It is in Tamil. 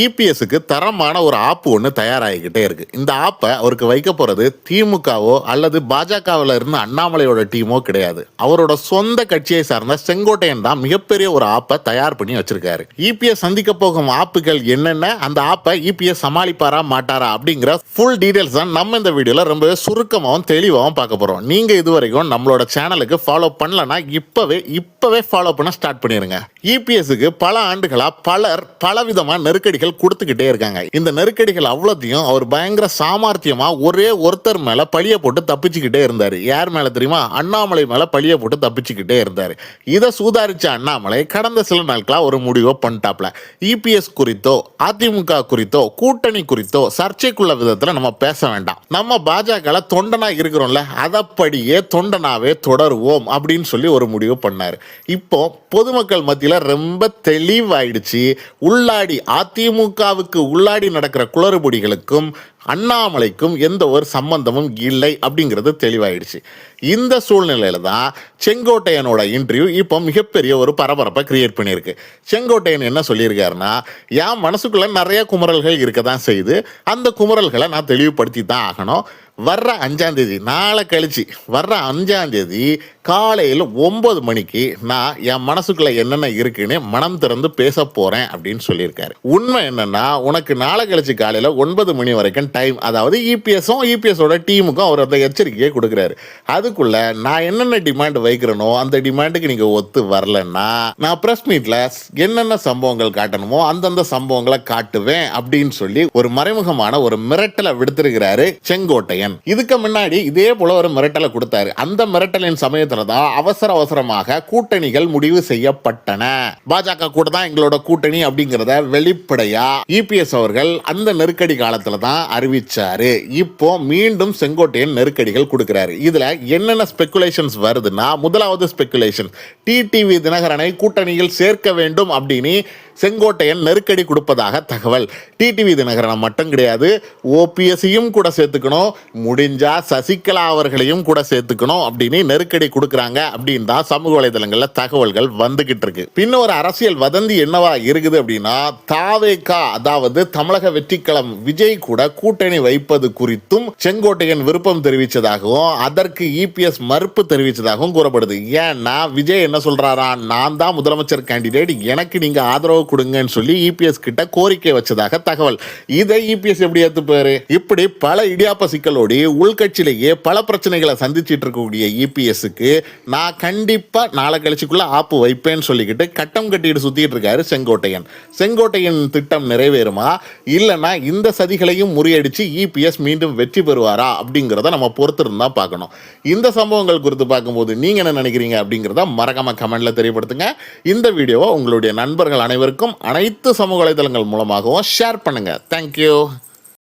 இபிஎஸ்க்கு தரமான ஒரு ஆப்பு ஒன்று தயாராகிக்கிட்டே இருக்கு. இந்த ஆப்பை அவருக்கு வைக்க போறது திமுகவோ அல்லது பாஜகவில் இருந்து அண்ணாமலையோட டீமோ கிடையாது. அவரோட சொந்த கட்சியை சார்ந்த செங்கோட்டையன் தான் மிகப்பெரிய ஒரு ஆப்பை தயார் பண்ணி வச்சிருக்காரு. இபிஎஸ் சந்திக்க போகும் ஆப்புகள் என்னென்ன? அந்த ஆப்பை இபிஎஸ் சமாளிப்பாரா மாட்டாரா அப்படிங்கிற ஃபுல் டீடைல்ஸ் தான் நம்ம இந்த வீடியோல ரொம்பவே சுருக்கமாகவும் தெளிவாகவும் பார்க்க போறோம். நீங்க இதுவரைக்கும் நம்மளோட சேனலுக்கு ஃபாலோ பண்ணலன்னா இப்பவே இப்பவே ஃபாலோ பண்ண ஸ்டார்ட் பண்ணிருங்க. இபிஎஸ்க்கு பல ஆண்டுகளா பலர் பலவிதமா நெருக்கடிகள் கொடுத்துக்கிட்டே இருக்காங்க. இந்த நெருக்கடிகள் அவ்வளோத்தையும் அவர் பயங்கர சாமர்த்தியமா ஒரே ஒருத்தர் மேல பழிய போட்டு தப்பிச்சுக்கிட்டே இருந்தாரு. யார் மேல தெரியுமா? அண்ணாமலை மேல பழிய போட்டு தப்பிச்சுக்கிட்டே இருந்தாரு. இதை சூதாரிச்ச அண்ணாமலை கடந்த சில நாட்களா ஒரு முடிவை பண்ணிட்டாப்ல. இபிஎஸ் குறித்தோ அதிமுக குறித்தோ கூட்டணி குறித்தோ சர்ச்சைக்குள்ள விதத்துல நம்ம பேச வேண்டாம். நம்ம பாஜக தொண்டனா இருக்கிறோம்ல அதப்படியே தொண்டனாவே தொடருவோம் அப்படின்னு சொல்லி ஒரு முடிவு பண்ணாரு. இப்போ பொதுமக்கள் மத்தியில ரொம்ப தெளிவாயிடுச்சு. உள்ளாடி திமுகவுக்கு உள்ளாடி நடக்கிற குளறுபடிகளுக்கும் அண்ணாமலைக்கும் எந்த ஒரு சம்பந்தமும் இல்லை அப்படிங்கிறது தெளிவாயிடுச்சு. இந்த சூழ்நிலையில தான் செங்கோட்டையனோட இன்டர்வியூ இப்போ மிகப்பெரிய ஒரு பரபரப்பை கிரியேட் பண்ணியிருக்கு. செங்கோட்டையன் என்ன சொல்லியிருக்காருன்னா என் மனசுக்குள்ள நிறைய குமரல்கள் இருக்க தான் செய்யுது. அந்த குமரல்களை நான் தெளிவுபடுத்தி தான் ஆகணும். வர்ற அஞ்சாம் தேதி நாளை கழிச்சு வர்ற அஞ்சாம் தேதி காலையில் ஒன்பது மணிக்கு நான் என் மனசுக்குள்ள என்னென்ன இருக்குன்னு மனம் திறந்து பேச போகிறேன் அப்படின்னு சொல்லியிருக்காரு. உண்மை என்னென்னா உனக்கு நாளை கழிச்சு காலையில் ஒன்பது மணி வரைக்கும் டைம் அதாவது இபிஎஸும் இபிஎஸோட டீமுக்கும் அவர் அந்த எச்சரிக்கையை கொடுக்குறாரு. அதுக்குள்ளே நான் என்னென்ன டிமாண்ட் வைக்கிறேனோ அந்த டிமாண்டுக்கு நீங்கள் ஒத்து வரலன்னா நான் ப்ரெஸ் மீட்டில் என்னென்ன சம்பவங்கள் காட்டணுமோ அந்தந்த சம்பவங்களை காட்டுவேன் அப்படின்னு சொல்லி ஒரு மறைமுகமான ஒரு மிரட்டலை விடுத்திருக்கிறாரு செங்கோட்டையன். இதுக்கு முன்னாடி இதே போல ஒரு மிரட்டலை கொடுத்தாரு. அந்த மிரட்டலின் சமயத்துல தான் அவசர அவசரமாக கூட்டணிகள் முடிவு செய்யப்பட்டன. பாஜக கூட தான் எங்களோட கூட்டணி அப்படிங்கிறத வெளிப்படையா இபிஎஸ் அவர்கள் அந்த நெருக்கடி காலத்துல தான் அறிவிச்சாரு. இப்போ மீண்டும் செங்கோட்டையன் நெருக்கடிகள் கொடுக்கிறாரு. இதுல என்னென்ன ஸ்பெகுலேஷன்ஸ் வருதுன்னா முதலாவது ஸ்பெகுலேஷன் டிடிவி தினகரனை கூட்டணியில் சேர்க்க வேண்டும் அப்படின்னு செங்கோட்டையன் நெருக்கடி கொடுப்பதாக தகவல். டிடிவி தினகரனை மட்டும் கிடையாது ஓபிஎஸ்ஸையும் கூட சேர்த்துக்கணும். முடிஞ்சா சசிகலா அவர்களையும் கூட சேர்த்துக்கணும் அப்படின்னு நெருக்கடி கொடுக்குறாங்க அப்படின்னு தான் சமூக வலைதளங்கள்ல தகவல்கள் வந்துகிட்டு இருக்கு. பின்ன ஒரு அரசியல் வதந்தி என்னவா இருக்குது அப்படின்னா தாவேகா அதாவது தமிழக வெற்றிக்களம் விஜய் கூட கூட்டணி வைப்பது குறித்தும் செங்கோட்டையன் விருப்பம் தெரிவித்ததாகவும் அதற்கு இபிஎஸ் மறுப்பு தெரிவித்ததாகவும் கூறப்படுது. ஏன்னா விஜய் என்ன சொல்றாரா நான் தான் முதலமைச்சர் கேண்டிடேட் எனக்கு நீங்க ஆதரவு கொடுங்கன்னு சொல்லி இபிஎஸ் கிட்ட கோரிக்கை வச்சதாக தகவல். இதை இபிஎஸ் எப்படி ஏத்துப்பாரு? இப்படி பல இடியாப்ப ஓடி உள்கட்சியிலேயே பல பிரச்சனைகளை சந்திச்சுட்டு இருக்கக்கூடிய இபிஎஸ்க்கு நான் கண்டிப்பாக நாளை கழிச்சுக்குள்ள ஆப்பு வைப்பேன்னு சொல்லிக்கிட்டு கட்டம் கட்டிட்டு சுத்திட்டு இருக்காரு செங்கோட்டையன். செங்கோட்டையன் திட்டம் நிறைவேறுமா? இல்லைன்னா இந்த சதிகளையும் முறியடிச்சு இபிஎஸ் மீண்டும் வெற்றி பெறுவாரா அப்படிங்கிறத நம்ம பொறுத்திருந்தா பார்க்கணும். இந்த சம்பவங்கள் குறித்து பார்க்கும்போது நீங்க என்ன நினைக்கிறீங்க அப்படிங்கிறத மறக்காம கமெண்ட்ல தெரியப்படுத்துங்க. இந்த வீடியோவை உங்களுடைய நண்பர்கள் அனைவருக்கும் அனைத்து சமூக வலைதளங்கள் மூலமாகவும் ஷேர் பண்ணுங்க. தேங்க்யூ